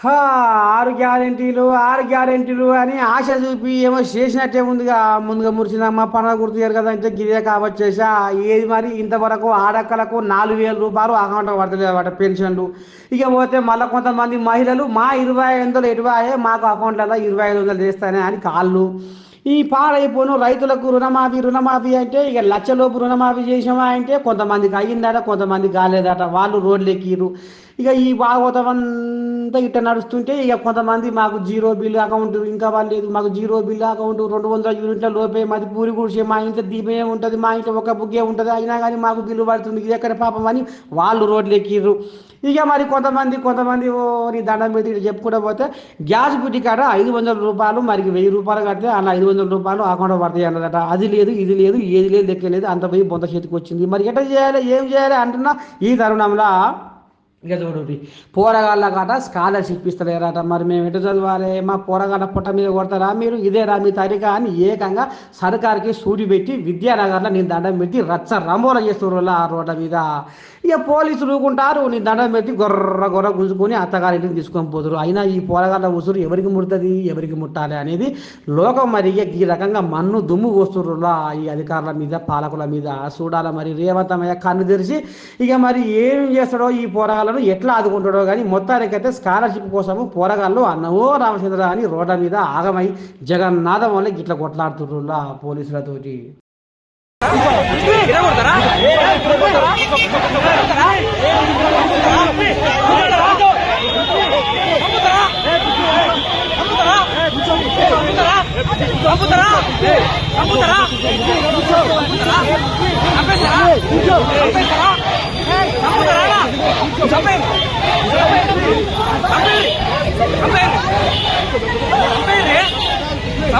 ఆరు గ్యారెంటీలు ఆరు గ్యారెంటీలు అని ఆశ చూపి ఏమో చేసినట్టే ముందుగా ముందుగా మురిసినమ్మ పనులు గుర్తుగారు కదా అంటే గిదే కావచ్చేసా ఏది మరి? ఇంతవరకు ఆడక్కలకు నాలుగు వేల రూపాయలు అకౌంట్ పడతలేదు అన్నమాట పెన్షన్లు. ఇక పోతే మళ్ళీ కొంతమంది మహిళలు మా ఇరవై ఐదు వందలు ఇరవై మాకు అకౌంట్లలో ఇరవై ఐదు వందలు చేస్తానే అని కాళ్ళు. ఈ పాడైపోను రైతులకు రుణమాఫీ రుణమాఫీ అంటే ఇక లక్షలోపు రుణమాఫీ చేసామా అంటే కొంతమందికి అయ్యిందట కొంతమంది కాలేదట వాళ్ళు రోడ్లు ఎక్కిరు ఇక ఈ భాగవతం అంతా ఇట్ట నడుస్తుంటే ఇక కొంతమంది మాకు జీరో బిల్ అకౌంట్ ఇంకా వాళ్ళు లేదు. మాకు జీరో బిల్ అకౌంట్ రెండు వందల యూనిట్ల లోపే మాది పూరి గుడిసే. మా ఇంట్లో దీపమే ఉంటుంది మా ఇంట్లో ఒక బుగ్గే ఉంటుంది. అయినా కానీ మాకు బిల్లు పడుతుంది. ఇది ఎక్కడ పాపం అని వాళ్ళు రోడ్లు ఎక్కిర్రు. ఇక మరి కొంతమంది కొంతమంది ఓరి నీ దండం పెట్టి చెప్పుకుంటూ పోతే గ్యాస్ బుడ్డి కాడ ఐదు వందల రూపాయలు మరి వెయ్యి రూపాయలు కడితే అలా ఐదు వందల రూపాయలు అకౌంట్ పడతాయి అన్నదట. అది లేదు ఇది లేదు ఏది లేదు లెక్క లేదు. అంత పోయి బొంత చేతికి వచ్చింది మరి ఎట్లా చేయాలి ఏం చేయాలి అంటున్నా ఈ తరుణంలో ఇక చూడండి పోరగాళ్ళ కాట స్కాలర్షిప్ ఇస్తలేరట. మరి మేము ఎటు చదవాలి? మా పోరగాళ్ళ పుట్ట మీద కొడతారా మీరు? ఇదేరా మీ తరిక అని ఏకంగా సర్కార్కి సూటి పెట్టి విద్యానగర్లో నేను దండం పెట్టి రచ్చ రంబోల చేస్తున్నారు ఆ రోడ్ల మీద. ఇక పోలీసులు ఊకుంటారు. నీ దండం పెట్టి గొర్ర గొర్ర గుంజుకొని అత్తగారింటికి తీసుకొని పోతురు అయినా ఈ పోరగాళ్ళ ఉసురు ఎవరికి ముడుతుంది? ఎవరికి ముట్టాలి అనేది లోకం మరి ఈ రకంగా మన్ను దుమ్ము పోస్తుర్రులా ఈ అధికారుల మీద పాలకుల మీద. చూడాల మరి రేవంతమయ్య కన్ను తెరిచి ఇక మరి ఏం చేస్తాడో ఈ వాళ్ళను ఎట్లా ఆదుకుంటాడో కానీ మొత్తానికైతే స్కాలర్షిప్ కోసము పోరగాళ్ళు అన్నవో రామచంద్ర అని రోడ్ల మీద ఆగమై జగన్నాథం వల్ల గిట్ల కొట్లాడుతుర్రులా పోలీసులతోటి. కూర్చో పోయి ఈరోజు మా హక్కుల